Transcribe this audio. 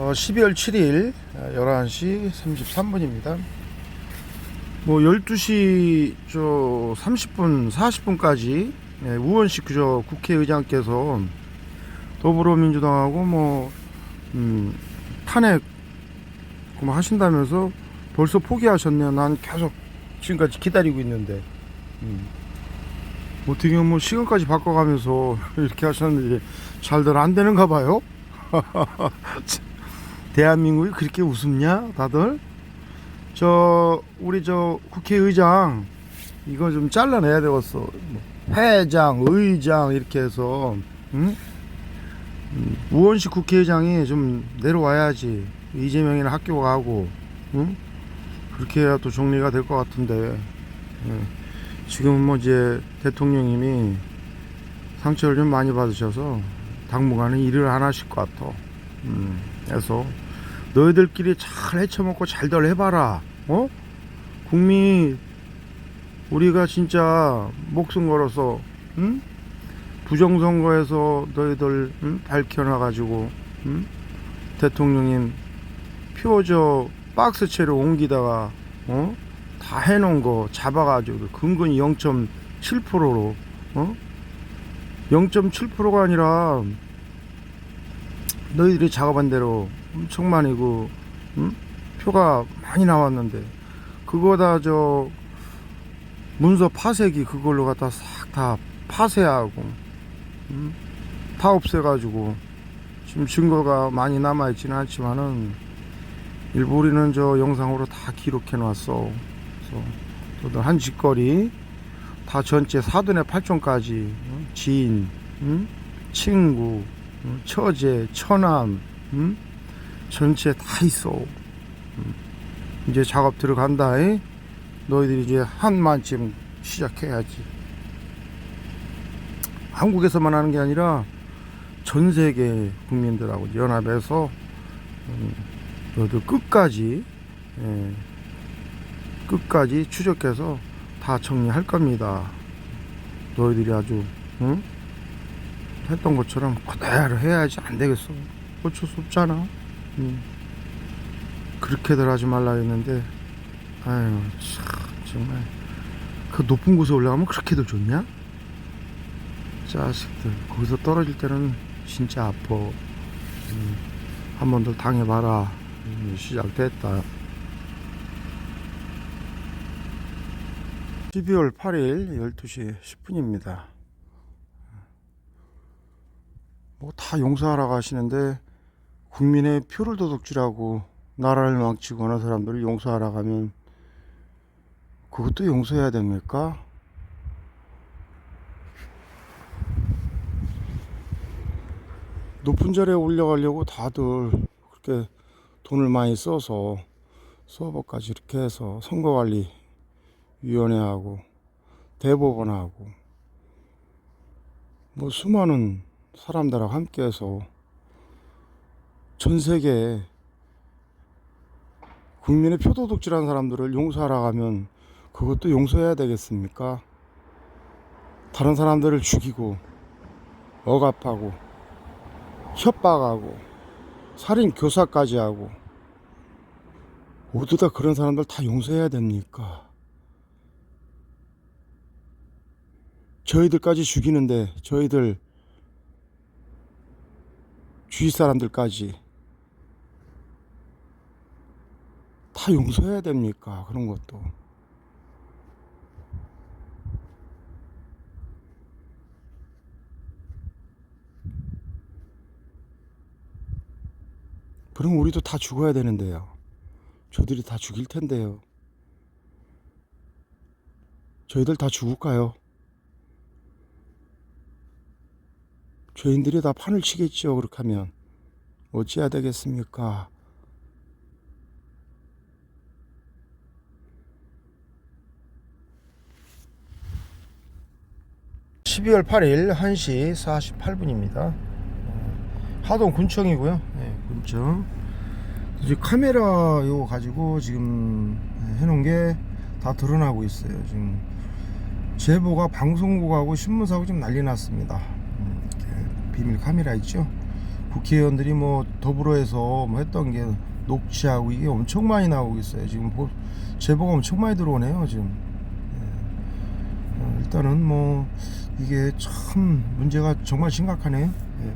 어, 12월 7일 11시 33분입니다. 뭐 12시 저 30분 40분까지 네, 우원식 그저 국회의장께서 더불어민주당하고 뭐 음, 탄핵 뭐 하신다면서 벌써 포기하셨네요. 난 계속 지금까지 기다리고 있는데 음. 어떻게 뭐 시간까지 바꿔가면서 이렇게 하셨는데 잘들 안 되는가 봐요. 대한민국이 그렇게 우습냐 다들 저 우리 저 국회의장 이거 좀 잘라내야 되겠어 뭐 회장 의장 이렇게 해서 응? 음, 우원식 국회의장이 좀 내려와야지 이재명이나 학교 가고 응? 그렇게 해야 또 정리가 될 것 같은데 예. 지금 뭐 이제 대통령님이 상처를 좀 많이 받으셔서 당분간은 일을 안 하실 것 같아. 음, 그래서 너희들끼리 잘 헤쳐먹고 잘들 해봐라. 어? 국민이 우리가 진짜 목숨 걸어서 응? 부정선거에서 너희들 응? 밝혀놔가지고 응? 대통령님 표저 박스채로 옮기다가 어? 다 해놓은 거 잡아가지고 근근히 0.7%로 어? 0.7%가 아니라 너희들이 작업한 대로 엄청 많이 그 응? 표가 많이 나왔는데 그거 다 저 문서 파쇄기 그걸로 갖다 싹 다 파쇄하고 응? 다 없애가지고 지금 증거가 많이 남아 있지는 않지만은 일부 우리는 저 영상으로 다 기록해 놨어 그래서 또한 짓거리 다 전체 사돈의 팔촌까지 응? 지인 응? 친구 응? 처제 처남 응? 전체 다 있어 응. 이제 작업 들어간다 이? 너희들이 이제 한만쯤 시작해야지 한국에서만 하는 게 아니라 전 세계 국민들하고 연합해서 음, 너희들 끝까지 예, 끝까지 추적해서 다 정리할 겁니다. 너희들이 아주 응? 했던 것처럼 그대로 해야지 안 되겠어. 어쩔 수 없잖아. 응. 그렇게들 하지 말라 했는데 아유 참 정말 그 높은 곳에 올라가면 그렇게들 좋냐? 자식들 거기서 떨어질 때는 진짜 아파. 음, 한번 더 당해봐라. 음, 시작됐다. 12월 8일 12시 10분입니다. 뭐 다 용서하라고 하시는데 국민의 표를 도둑질하고 나라를 망치고 하는 사람들을 용서하라고 하면 그것도 용서해야 됩니까? 높은 자리에 올려가려고 다들 그렇게 돈을 많이 써서 서버까지 이렇게 해서 선거관리 위원회하고 대법원하고 뭐 수많은 사람들하고 함께해서 전 세계 국민의 표도둑질한 사람들을 용서하라 하면 그것도 용서해야 되겠습니까? 다른 사람들을 죽이고 억압하고 협박하고 살인 교사까지 하고 모두 다 그런 사람들 다 용서해야 됩니까? 저희들까지 죽이는데 저희들 주위 사람들까지 다 용서해야 됩니까? 그런 것도. 그럼 우리도 다 죽어야 되는데요. 저들이 다 죽일 텐데요. 저희들 다 죽을까요? 죄인들이 다 판을 치겠죠. 그렇게 하면 어찌해야 되겠습니까? (12월 8일) (1시 48분입니다) 하동 군청이고요. 네, 군청. 이제 카메라 요거 가지고 지금 해놓은 게 다 드러나고 있어요. 지금 제보가 방송국하고 신문사하고 좀 난리 났습니다. 음, 비밀 카메라 있죠 국회의원들이 뭐 더불어해서 뭐 했던 게 녹취하고 이게 엄청 많이 나오고 있어요. 지금 보- 제보가 엄청 많이 들어오네요. 지금 예. 어, 일단은 뭐 이게 참 문제가 정말 심각하네요. 예.